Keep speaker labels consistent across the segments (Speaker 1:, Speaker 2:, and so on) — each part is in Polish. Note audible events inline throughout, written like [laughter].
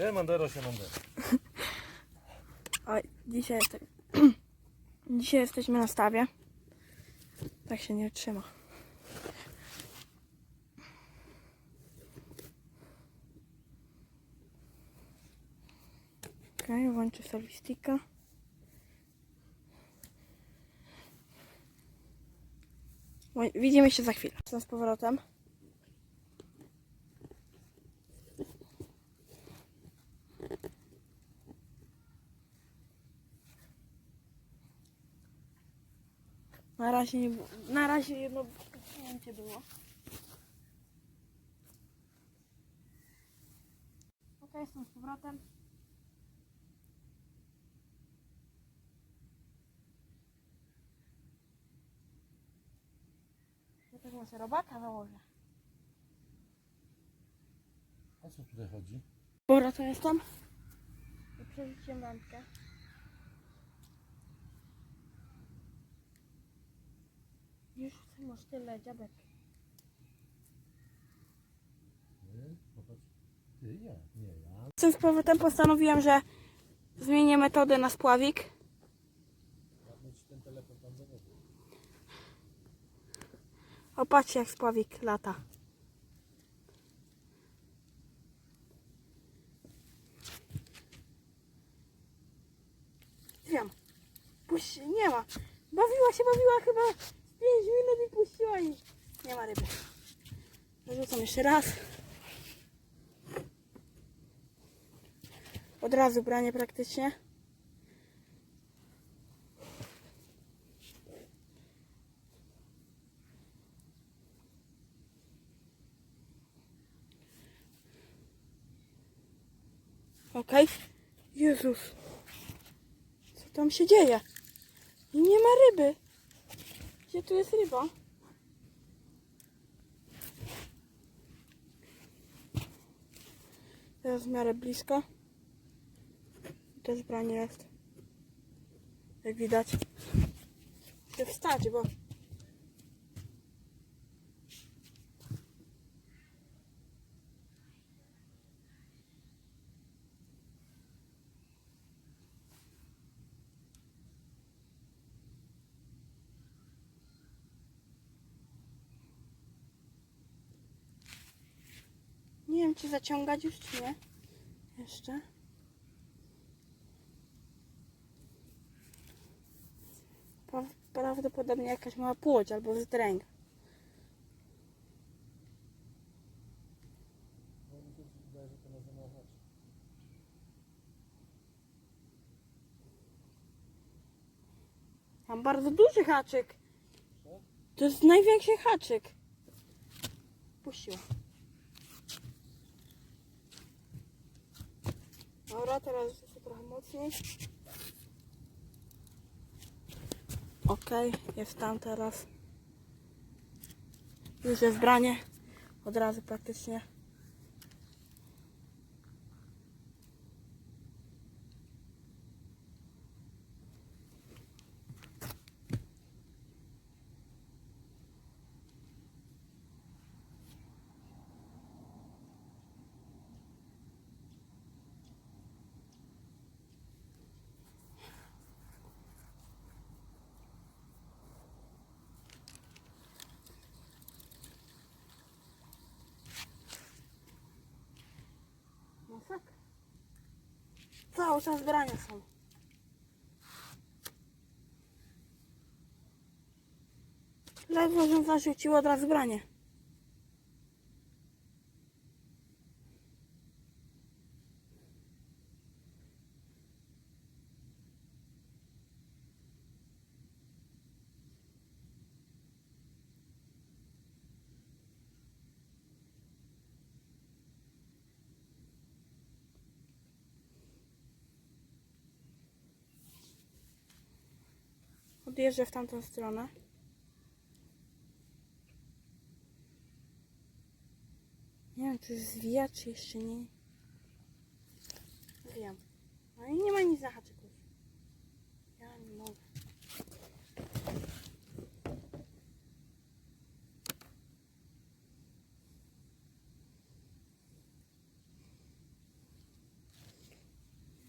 Speaker 1: Siemandero, siemandero.
Speaker 2: Oj, dzisiaj, jestem... [clears throat] dzisiaj jesteśmy na stawie. Tak się nie trzyma. Okej, okay, włączę. Ło- Widzimy się za chwilę. Co z powrotem? Na razie nie było. Na razie jedno pchnięcie było. Ok, jestem z powrotem. Ja też muszę robaka założę.
Speaker 1: O co tutaj chodzi?
Speaker 2: Dobra, to jestem. I przerzuciłem lampkę. Już chcę masz tyle dziabek.
Speaker 1: Ty, popatrz. Ty, ja, nie ja.
Speaker 2: Jestem z powrotem postanowiłem, że zmienię metodę na spławik.
Speaker 1: Ładnie ci ten telefon tam zawodził.
Speaker 2: O, patrzcie jak spławik lata. Wiem. Puść, nie ma. Bawiła się, bawiła chyba 5 minut i puściła i nie ma ryby. Zarzucam jeszcze raz. Od razu branie praktycznie. Okej. Jezus. Co tam się dzieje? I nie ma ryby. Gdzie tu jest ryba? Teraz w miarę blisko. Też branie jest. Jak widać. Muszę wstać, bo... wiem, czy zaciągać już, czy nie. Jeszcze. Pra- Prawdopodobnie jakaś mała płoć albo
Speaker 1: machać.
Speaker 2: Mam bardzo duży haczyk. To jest największy haczyk. Puściła. Dobra, teraz jeszcze trochę mocniej. Okej, jest tam teraz. Już jest branie. Od razu praktycznie. Masakra. Cały czas brania są. Ledwo, że zarzucił od razu branie. Odjeżdżę w tamtą stronę. Nie wiem, czy zwija, czy jeszcze nie. Wiem. No i nie ma nic na haczyku. Ja nie mogę.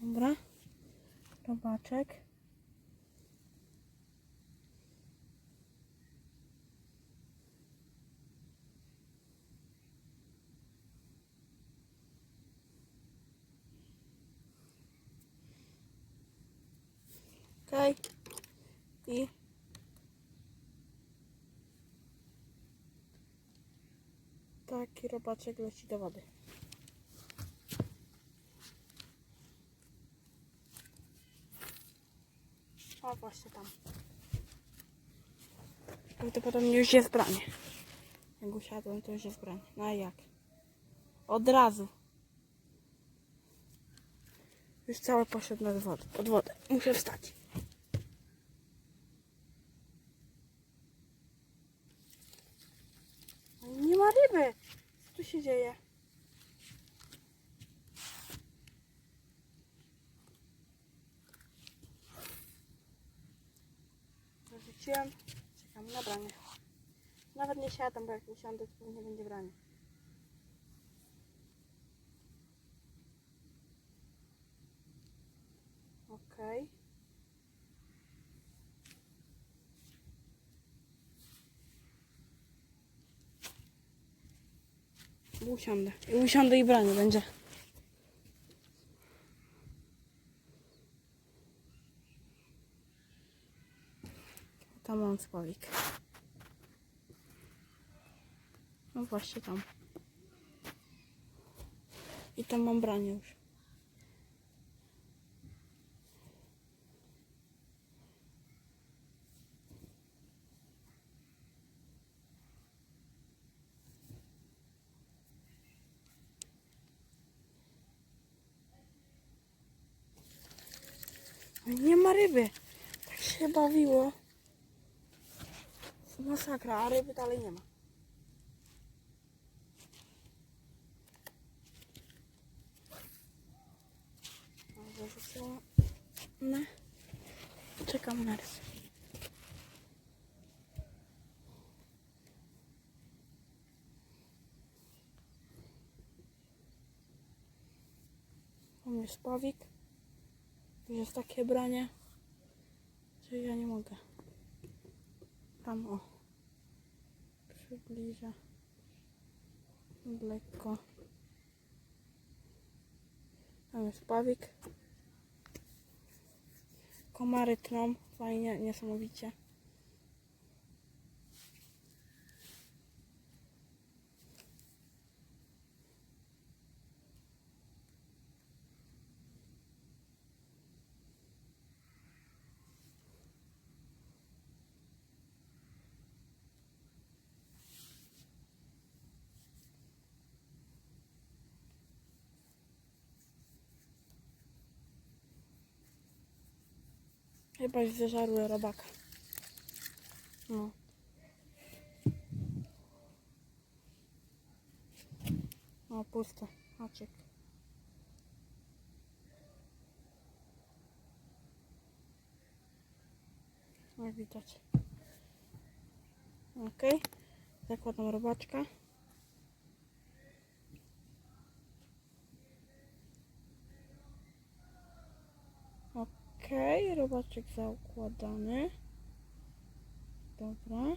Speaker 2: Dobra. Robaczek. Okej. I taki robaczek leci do wody. O, właśnie tam. Prawdopodobnie już jest branie. Jak usiadłem, to już jest branie. No a jak? Od razu. Już cały poszedł nad wodę, pod wodę. Muszę wstać. Ale Nie ryby. Co tu się dzieje? Zarzuciłem. Czekam na branie. Nawet nie siadam, bo jak usiądę, to nie będzie branie. Okej. Usiądę. I usiądę i branie będzie. Tam mam spawik. No właśnie tam. I tam mam branie już. Nie ma ryby. Tak się bawiło. Masakra, a ryby dalej nie ma. No. Czekam na rys. U mnie spawik. Jest takie branie, że ja nie mogę. Tam o. Przybliżę. Lekko. Tam jest pawik. Komary tną. Fajnie, niesamowicie. Chyba zeżarły robaka. No. O, puste. Haczyk. Jak widać. Ok. Zakładam robaczka. Okej, robaczek zaukładany. Dobra.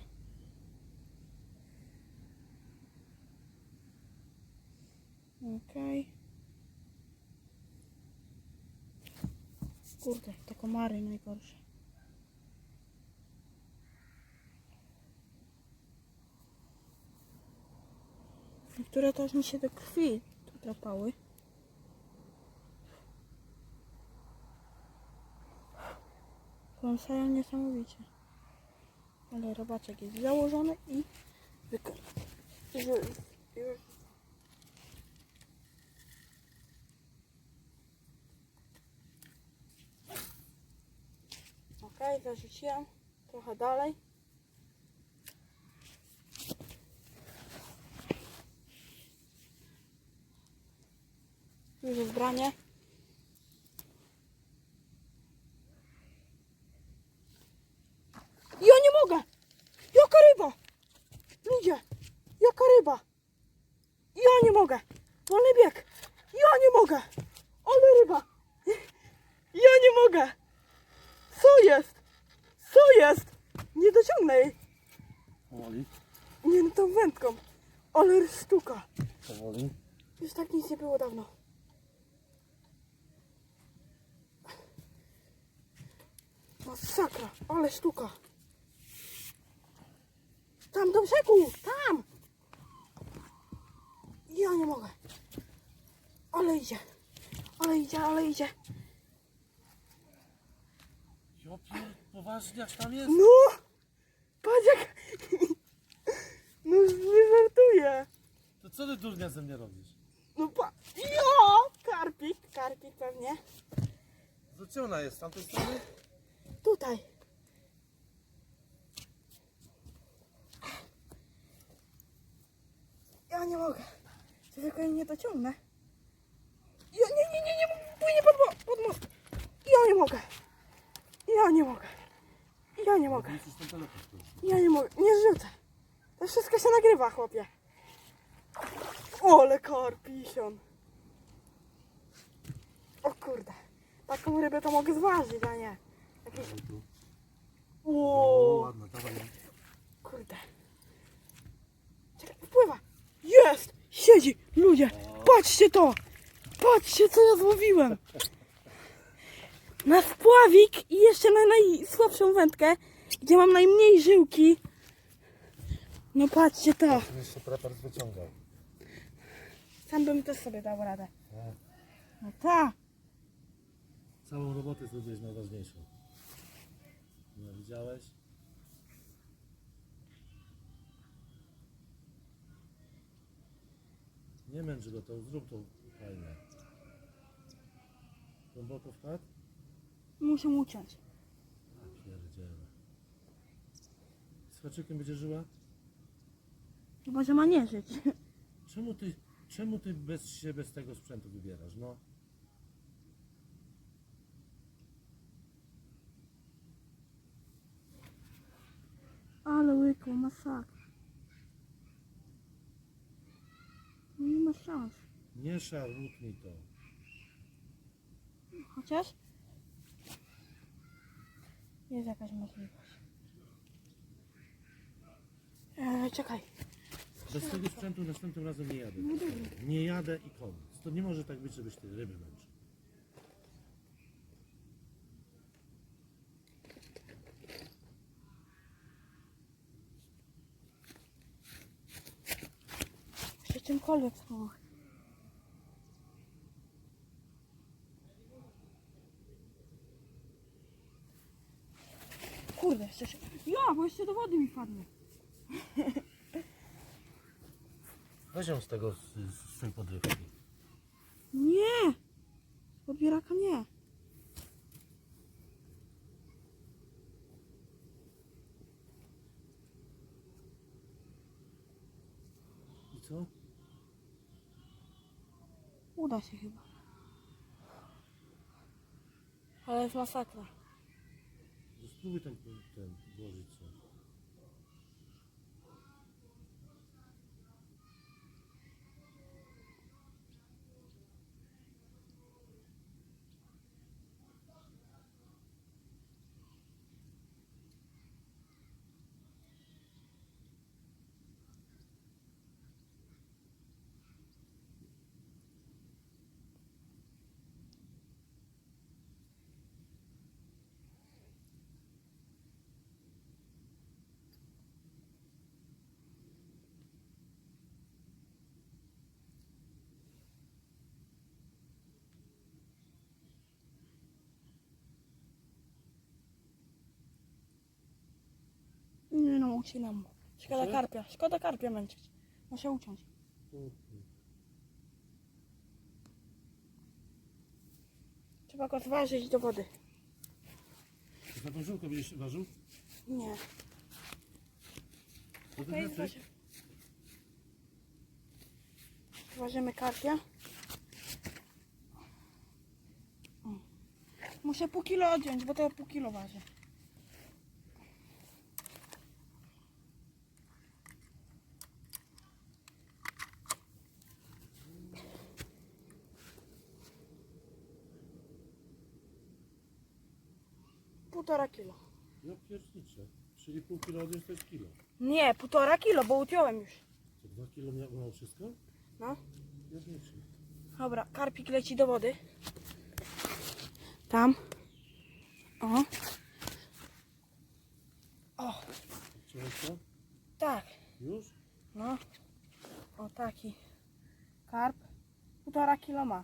Speaker 2: Okej. Kurde, te komary najgorsze. Niektóre też mi się do krwi tu Kąsają niesamowicie. Ale robaczek jest założony i wykonany. Ok, zarzuciłam trochę dalej. Już jest branie. Ja nie mogę! Jaka ryba! Ludzie! Jaka ryba! Ja nie mogę! Wolny bieg! Ja nie mogę! Ale ryba! mogę! Co jest? Co jest? Nie dociągnę jej.
Speaker 1: Powoli,
Speaker 2: Nie no tą wędką. Ale sztuka.
Speaker 1: powoli.
Speaker 2: Już tak nic nie było dawno. Masakra, ale sztuka. Tam do brzegu, tam! Ja nie mogę. Ale idzie. Ale idzie, ale idzie.
Speaker 1: Jopier, poważnie, aż tam jest?
Speaker 2: No! Patrz jak... [laughs] No nie żartuję.
Speaker 1: To co ty durnia ze mnie robisz?
Speaker 2: No pa... Jo! Karpik, karpik pewnie.
Speaker 1: To gdzie ona jest? Z tamtej strony?
Speaker 2: Tutaj. Ja nie mogę. Jej nie dociągnę? Ja nie, nie, nie, nie, płynie pod, pod most. Ja nie mogę. Ja nie mogę. Ja nie mogę. Ja nie mogę. Nie rzucę. To wszystko się nagrywa, chłopie. Ole karpision. O kurde. Taką rybę to mogę zważyć, a nie. Jakieś...
Speaker 1: Dawaj tu. O,
Speaker 2: Ło,
Speaker 1: ładna, dawaj. ją.
Speaker 2: kurde. Czekaj, wpływa. Jest! Siedzi! Ludzie, patrzcie to! Patrzcie, co ja złowiłem! Na spławik i jeszcze na najsłabszą wędkę, gdzie mam najmniej żyłki. No patrzcie to.
Speaker 1: Jeszcze prepar wyciągał.
Speaker 2: Sam bym też sobie dał radę.
Speaker 1: Tak.
Speaker 2: No ta.
Speaker 1: Całą robotę zrobiłeś najważniejszą. No, widziałeś? Nie męcz go, to zrób to fajnie. Głęboko wkład?
Speaker 2: Muszę uciąć.
Speaker 1: A pierdziele. Z haczykiem będzie żyła?
Speaker 2: Chyba, że ma nie żyć. [laughs]
Speaker 1: Czemu ty, czemu ty bez się bez tego sprzętu wybierasz? No.
Speaker 2: Ale łykło, masakra. No nie ma szans.
Speaker 1: Nie szarlutnij to.
Speaker 2: Chociaż jest jakaś możliwość. Eee, czekaj.
Speaker 1: Bez tego sprzętu następnym razem nie jadę. Nie jadę i koniec. To nie może tak być, żebyś ty ryby męczył.
Speaker 2: Jeszcze czymkolwiek spróbuj. Kurde, jeszcze się... Ja, bo jeszcze do wody mi wpadnie. [laughs]
Speaker 1: Weź ją z tego, z, z tej podrywki.
Speaker 2: Nie! Z podbieraka nie. Uda się chyba. Ale jest masakra.
Speaker 1: Spróbuj ten, ten włożyć coś.
Speaker 2: Nie no, ucinam. Szkoda
Speaker 1: Proszę?
Speaker 2: karpia. Szkoda karpia męczyć. Muszę uciąć. Trzeba go zważyć do wody.
Speaker 1: Czy na tą żyłkę będziesz ważył?
Speaker 2: Nie. Okej,
Speaker 1: haczyk?
Speaker 2: zważy. Zważymy karpia. O. Muszę pół kilo odjąć, bo to pół kilo waży. Półtora kilo.
Speaker 1: Ja pierniczę. Czyli pół kilo odjąć to jest kilo.
Speaker 2: Nie, półtora kilo, bo uciąłem już.
Speaker 1: To dwa kilo miało miało wszystko?
Speaker 2: No.
Speaker 1: Pierniczy.
Speaker 2: Dobra, karpik leci do wody. Tam. O. O,
Speaker 1: to?
Speaker 2: tak.
Speaker 1: Już?
Speaker 2: No. O, taki. Karp. Półtora kilo ma.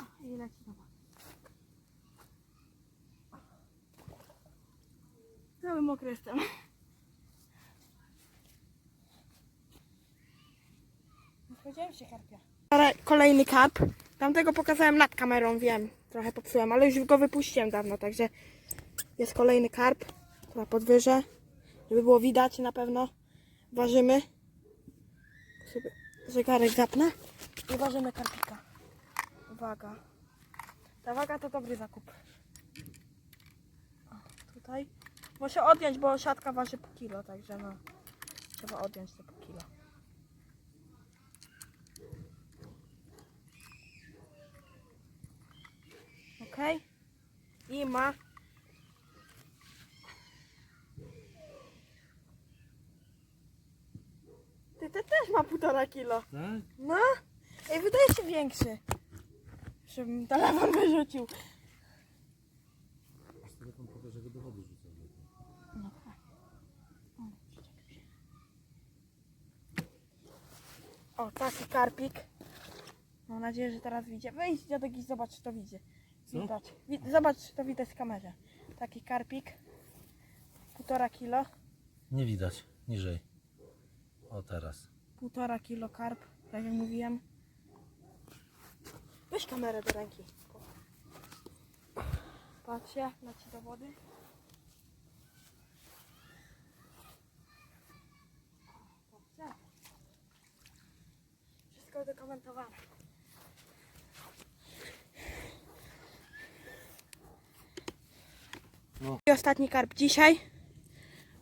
Speaker 2: O, I leci do wody. Cały mokry jestem. Spodziewałem się karpia. Kolejny karp. Tamtego pokazałem nad kamerą, wiem. Trochę popsułem, ale już go wypuściłem dawno, także jest kolejny karp. Chyba podwyżę, żeby było widać na pewno. Ważymy. Sobie zegarek zapnę i ważymy karpika. Uwaga. Ta waga to dobry zakup. O, tutaj. Muszę odjąć, bo siatka waży po kilo, także no. Trzeba odjąć te po kilo. Okej. I ma. Ty, ty też ma półtora kilo.
Speaker 1: Tak?
Speaker 2: No. Ej, wydaje się większy. Żebym telefon wyrzucił.
Speaker 1: Z telefon pokażę, go do wody rzucam.
Speaker 2: No O, taki karpik. Mam nadzieję, że teraz widzicie. Wejdź dziadek i zobacz, czy to widzi. Widać. Wi- zobacz, czy to widać w kamerze. Taki karpik. Półtora kilo.
Speaker 1: Nie widać. Niżej. O teraz.
Speaker 2: Półtora kilo karp, tak jak mówiłem. Weź kamerę do ręki. Patrzcie, leci do wody. Patrzcie. Wszystko udokumentowane.
Speaker 1: No.
Speaker 2: I ostatni karp dzisiaj.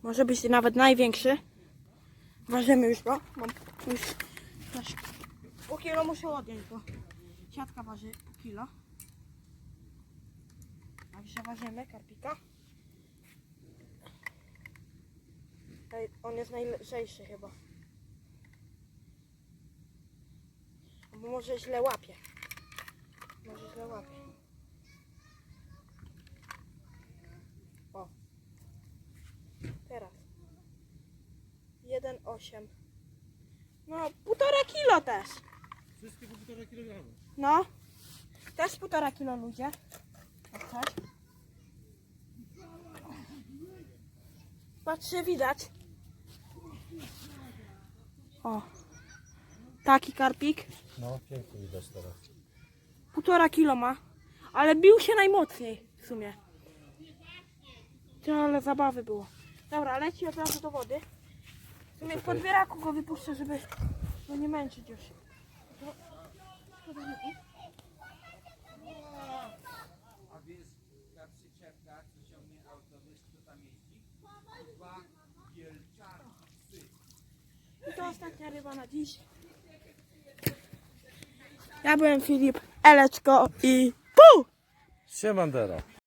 Speaker 2: Może być nawet największy. Ważymy już go. Mam już nasz kilo muszę odjąć, bo siatka waży pół kilo. Także ważymy karpika. On jest najlżejszy chyba. Bo może źle łapie. Może źle łapie. O. Teraz. 1,8. No, półtora kilo też.
Speaker 1: Wszystkie po półtora kilograma.
Speaker 2: No. Też półtora kilo ludzie. Jak chcesz. Patrzcie, widać. O. Taki karpik.
Speaker 1: No, pięknie widać teraz.
Speaker 2: Półtora kilo ma. Ale bił się najmocniej w sumie. Ty, ale zabawy było. Dobra, leci od razu do wody. W sumie w podbieraku go wypuszczę, żeby go nie męczyć już.
Speaker 3: A wiesz, ta przyczepka, co ciągnie auto, wiesz kto tam jeździ? Dwa wielczarki.
Speaker 2: I to ostatnia ryba na dziś. Ja byłem Filip, Eleczko i PUH!
Speaker 1: Siemandera.